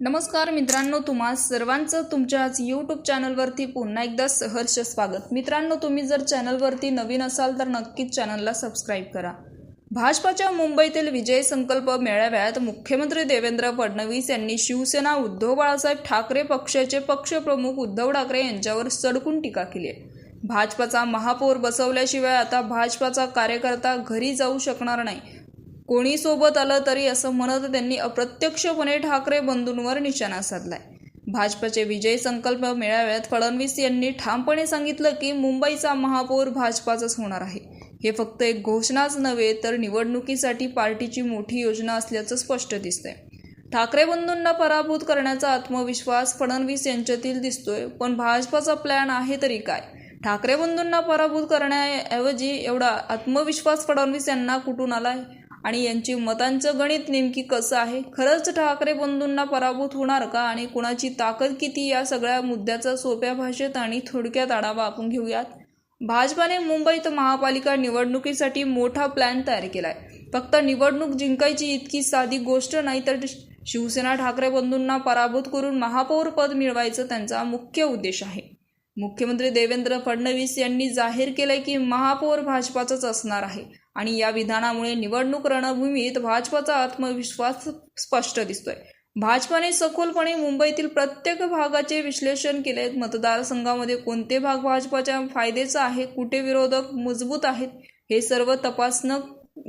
नमस्कार मित्रांनो तुम्हा सर्वांचं तुमच्याच यूट्यूब चॅनलवरती पुन्हा एकदा सहर्ष स्वागत. मित्रांनो तुम्ही जर चॅनलवरती नवीन असाल तर नक्कीच चॅनलला सबस्क्राईब करा. भाजपाच्या मुंबईतील विजय संकल्प मेळाव्यात मुख्यमंत्री देवेंद्र फडणवीस यांनी शिवसेना उद्धव बाळासाहेब ठाकरे पक्षाचे पक्षप्रमुख उद्धव ठाकरे यांच्यावर सडकून टीका केली आहे. भाजपाचा महापौर बसवल्याशिवाय आता भाजपाचा कार्यकर्ता घरी जाऊ शकणार नाही. कोणी सोबत आलं तरी असं म्हणत त्यांनी अप्रत्यक्षपणे ठाकरे बंधूंवर निशाणा साधलाय. भाजपचे विजय संकल्प मेळाव्यात फडणवीस यांनी ठामपणे सांगितलं की मुंबईचा महापौर भाजपाचाच होणार आहे. हे फक्त एक घोषणाच नव्हे तर निवडणुकीसाठी पार्टीची मोठी योजना असल्याचं स्पष्ट दिसतंय. ठाकरे बंधूंना पराभूत करण्याचा आत्मविश्वास फडणवीस यांच्यातील दिसतोय पण भाजपाचा प्लॅन आहे तरी काय? ठाकरे बंधूंना पराभूत करण्याऐवजी एवढा आत्मविश्वास फडणवीस यांना कुठून आलाय? आणि यांची मतांचं गणित नेमकी कसं आहे? खरंच ठाकरे बंधूंना पराभूत होणार का? आणि कुणाची ताकद किती? या सगळ्या मुद्द्याचा सोप्या भाषेत आणि थोडक्यात आढावा आपण घेऊयात. भाजपाने मुंबईत महापालिका निवडणुकीसाठी मोठा प्लॅन तयार केलाय. फक्त निवडणूक जिंकायची इतकी साधी गोष्ट नाही तर शिवसेना ठाकरे बंधूंना पराभूत करून महापौर पद मिळवायचं त्यांचा मुख्य उद्देश आहे. मुख्यमंत्री देवेंद्र फडणवीस यांनी जाहीर केलंय की महापौर भाजपाचाच असणार आहे. आणि या विधानामुळे निवडणूक रणभूमीत भाजपाचा आत्मविश्वास स्पष्ट दिसतोय. भाजपाने सखोलपणे मुंबईतील प्रत्येक भागाचे विश्लेषण केले. मतदारसंघामध्ये कोणते भाग भाजपाच्या फायद्याचा आहे कुठे विरोधक मजबूत आहेत हे सर्व तपासणं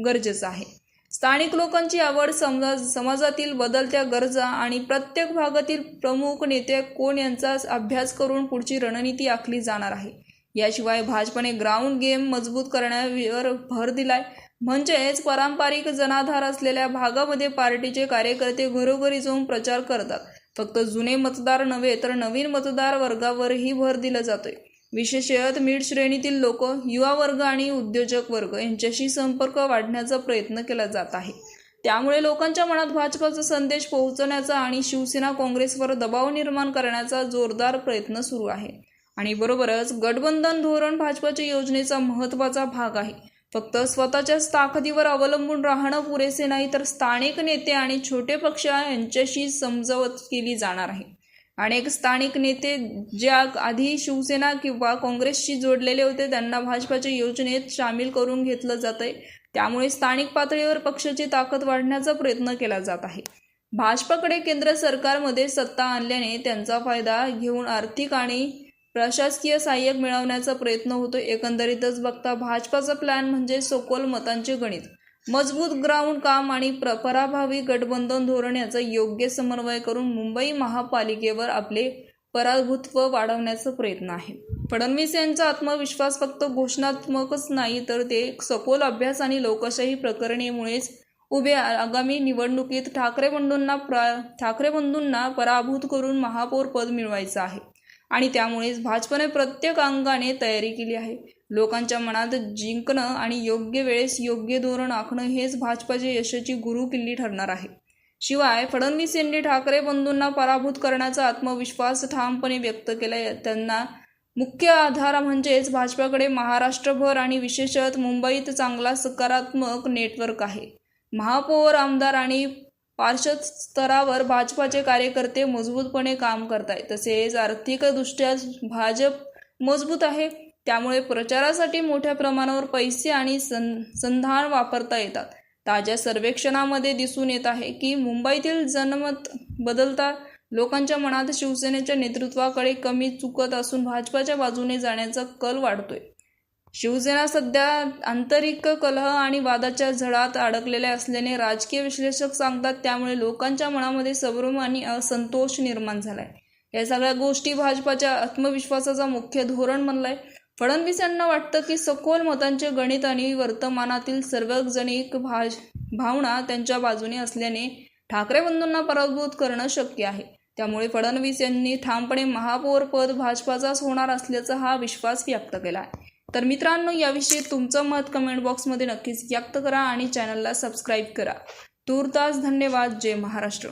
गरजेचं आहे. स्थानिक लोकांची आवड समजा समाजातील बदलत्या गरजा आणि प्रत्येक भागातील प्रमुख नेते कोण यांचा अभ्यास करून पुढची रणनीती आखली जाणार आहे? याशिवाय भाजपने ग्राउंड गेम मजबूत करण्यावर भर दिलाय. म्हणजेच पारंपरिक जनाधार असलेल्या भागामध्ये पार्टीचे कार्यकर्ते घरोघरी जाऊन प्रचार करतात. फक्त जुने मतदार नव्हे तर नवीन मतदार वर्गावरही भर दिला जातोय. विशेषत मिड श्रेणीतील लोक युवा वर्ग आणि उद्योजक वर्ग यांच्याशी संपर्क वाढण्याचा प्रयत्न केला जात आहे. त्यामुळे लोकांच्या मनात भाजपाचा संदेश पोहोचवण्याचा आणि शिवसेना काँग्रेसवर दबाव निर्माण करण्याचा जोरदार प्रयत्न सुरू आहे. आणि बरोबरच गठबंधन धोरण भाजपाच्या योजनेचा महत्त्वाचा भाग आहे. फक्त स्वतःच्याच ताकदीवर अवलंबून राहणं पुरेसे नाही तर स्थानिक नेते आणि छोटे पक्ष यांच्याशी समजवत केली जाणार आहे. अनेक स्थानिक नेते ज्या आधी शिवसेना किंवा काँग्रेसशी जोडलेले होते त्यांना भाजपाच्या योजनेत सामील करून घेतलं जात आहे त्यामुळे स्थानिक पातळीवर पक्षाची ताकद वाढण्याचा प्रयत्न केला जात आहे. भाजपाकडे केंद्र सरकारमध्ये सत्ता आणल्याने त्यांचा फायदा घेऊन आर्थिक आणि प्रशासकीय सहाय्यक मिळवण्याचा प्रयत्न होतो एकंदरीतच बघता भाजपाचा प्लॅन म्हणजे सखोल मतांचे गणित. मजबूत ग्राउंड काम आणि प्र पराभावी गठबंधन धोरण याचा योग्य समन्वय करून मुंबई महापालिकेवर आपले पराभूत्व वाढवण्याचा प्रयत्न आहे. फडणवीस यांचा आत्मविश्वास फक्त घोषणात्मकच नाही तर ते सखोल अभ्यास आणि लोकशाही प्रकरणेमुळेच उभे आगामी निवडणुकीत ठाकरे बंधूंना प्रा ठाकरे बंधूंना पराभूत करून महापौर पद मिळवायचं आहे. आणि त्यामुळेच भाजपने प्रत्येक अंगाने तयारी केली आहे. लोकांच्या मनात जिंकणं आणि योग्य वेळेस योग्य धोरण आखणं हेच भाजपाच्या यशाची गुरुकिल्ली ठरणार आहे. शिवाय फडणवीस यांनी ठाकरे बंधूंना पराभूत करण्याचा आत्मविश्वास ठामपणे व्यक्त केला त्यांना मुख्य आधार म्हणजेच भाजपाकडे महाराष्ट्रभर आणि विशेषत मुंबईत चांगला सकारात्मक नेटवर्क आहे. महापौर आमदार आणि पार्षद स्तरावर भाजपाचे कार्यकर्ते मजबूतपणे काम करत आहेत तसेच आर्थिकदृष्ट्या भाजप मजबूत आहे. त्यामुळे प्रचारासाठी मोठ्या प्रमाणावर पैसे आणि सं संधान वापरता येतात. ताज्या सर्वेक्षणामध्ये दिसून येत आहे की मुंबईतील जनमत बदलता लोकांच्या मनात शिवसेनेच्या नेतृत्वाकडे कमी चुकत असून भाजपाच्या बाजूने जाण्याचा कल वाढतोय. शिवसेना सध्या आंतरिक कलह आणि वादाच्या झळात अडकलेल्या असल्याने राजकीय विश्लेषक सांगतात त्यामुळे लोकांच्या मनामध्ये संभ्रम आणि असंतोष निर्माण झालाय. या सगळ्या गोष्टी भाजपाच्या आत्मविश्वासाचा मुख्य धोरण बनलाय. फडणवीस यांना वाटतं की सखोल मतांचे गणित आणि वर्तमानातील सार्वजनिक भाज भावना त्यांच्या बाजूने असल्याने ठाकरे बंधूंना पराभूत करणं शक्य आहे. त्यामुळे फडणवीस यांनी ठामपणे महापौर पद भाजपाचाच होणार असल्याचा हा विश्वास व्यक्त केला आहे तर मित्रांनो याविषयी तुमचं मत कमेंट बॉक्समध्ये नक्कीच व्यक्त करा आणि चॅनलला सबस्क्राईब करा. तूर्तास धन्यवाद. जय महाराष्ट्र.